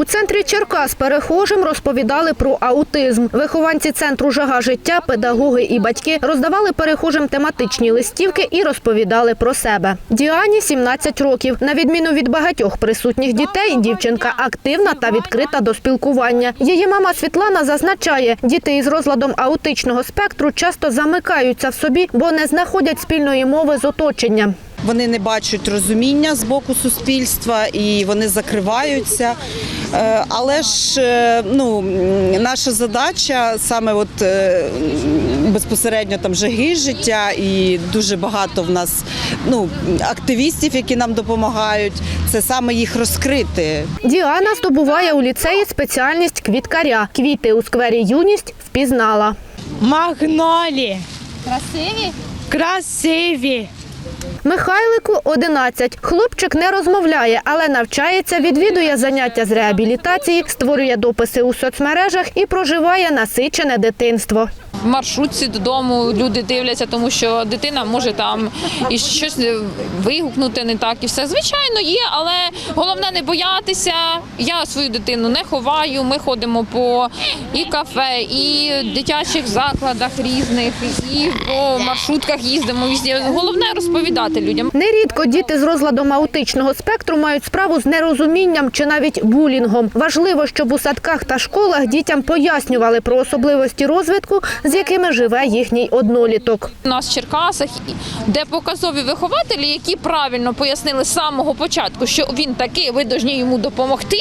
У центрі Черкас перехожим розповідали про аутизм. Вихованці центру Жага життя, педагоги і батьки роздавали перехожим тематичні листівки і розповідали про себе. Діані 17 років. На відміну від багатьох присутніх дітей, дівчинка активна та відкрита до спілкування. Її мама Світлана зазначає, діти із розладом аутичного спектру часто замикаються в собі, бо не знаходять спільної мови з оточенням. Вони не бачать розуміння з боку суспільства і вони закриваються. Е, Але ж е, ну, наша задача саме от е, безпосередньо там жаги життя, і дуже багато в нас ну, активістів, які нам допомагають. Це саме їх розкрити. Діана здобуває у ліцеї спеціальність квіткаря. Квіти у сквері юність впізнала. Магнолі. Красиві? Красиві. Михайлику 11. Хлопчик не розмовляє, але навчається, відвідує заняття з реабілітації, створює дописи у соцмережах і проживає насичене дитинство. В маршрутці додому люди дивляться, тому що дитина може там і щось вигукнути не так, і все. Звичайно, є, але головне не боятися. Я свою дитину не ховаю. Ми ходимо по і кафе, і дитячих закладах різних, і по маршрутках їздимо. Головне розповідати людям. Нерідко діти з розладом аутичного спектру мають справу з нерозумінням чи навіть булінгом. Важливо, щоб у садках та школах дітям пояснювали про особливості розвитку, з якими живе їхній одноліток. У нас в Черкасах, де показові вихователі, які правильно пояснили з самого початку, що він такий, ви повинні йому допомогти,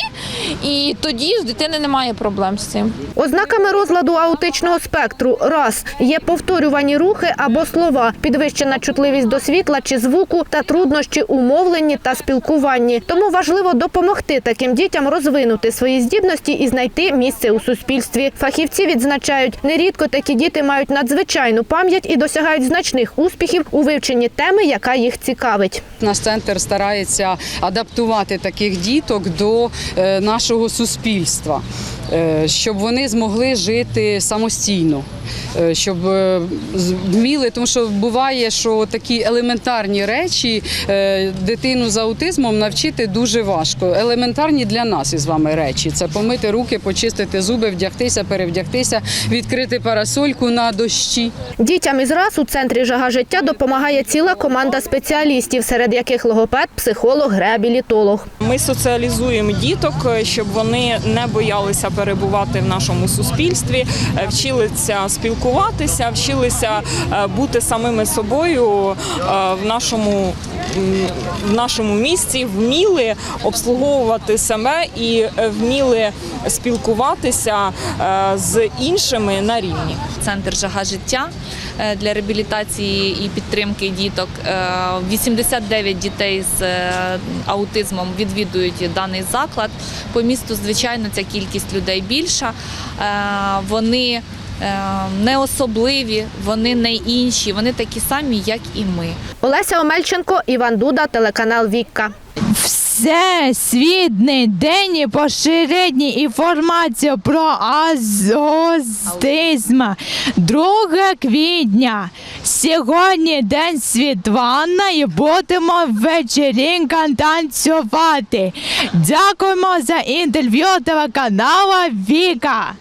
і тоді з дитини немає проблем з цим. Ознаками розладу аутичного спектру раз є повторювані рухи або слова, підвищена чутливість до світла чи звуку та труднощі у мовленні та спілкуванні. Тому важливо допомогти таким дітям розвинути свої здібності і знайти місце у суспільстві. Фахівці відзначають, нерідко такі діти мають надзвичайну пам'ять і досягають значних успіхів у вивченні теми, яка їх цікавить. Наш центр старається адаптувати таких діток до е, нашого суспільства, щоб вони змогли жити самостійно, е, щоб е, вміли, тому що буває, що такі елементарні речі е, дитину з аутизмом навчити дуже важко. Елементарні для нас із вами речі це помити руки, почистити зуби, вдягтися, перевдягтися, відкрити парасольку на дощі. Дітям із РАС у центрі жага життя допомагає ціла команда спеціалістів, серед яких логопед, психолог, реабілітолог. Ми соціалізуємо діток, е, щоб вони не боялися перебувати в нашому суспільстві, е, вчилися спілкуватися, вчилися е, бути самими собою е, в нашому. В нашому місті вміли обслуговувати себе і е, вміли спілкуватися е, з іншими на рівні. центр жага життя е, для реабілітації і підтримки діток. Е, 89 дітей з аутизмом відвідують даний заклад. По місту, звичайно, ця кількість людей більша. Вони не особливі, вони не інші, вони такі самі, як і ми. Олеся Омельченко, Іван Дуда, телеканал Вікка. Всесвітний день і поширення інформацію про аутизм. 2 квітня. Сьогодні день Світлана і будемо вечерінка танцювати. Дякуємо за інтерв'ю телеканалу Віка.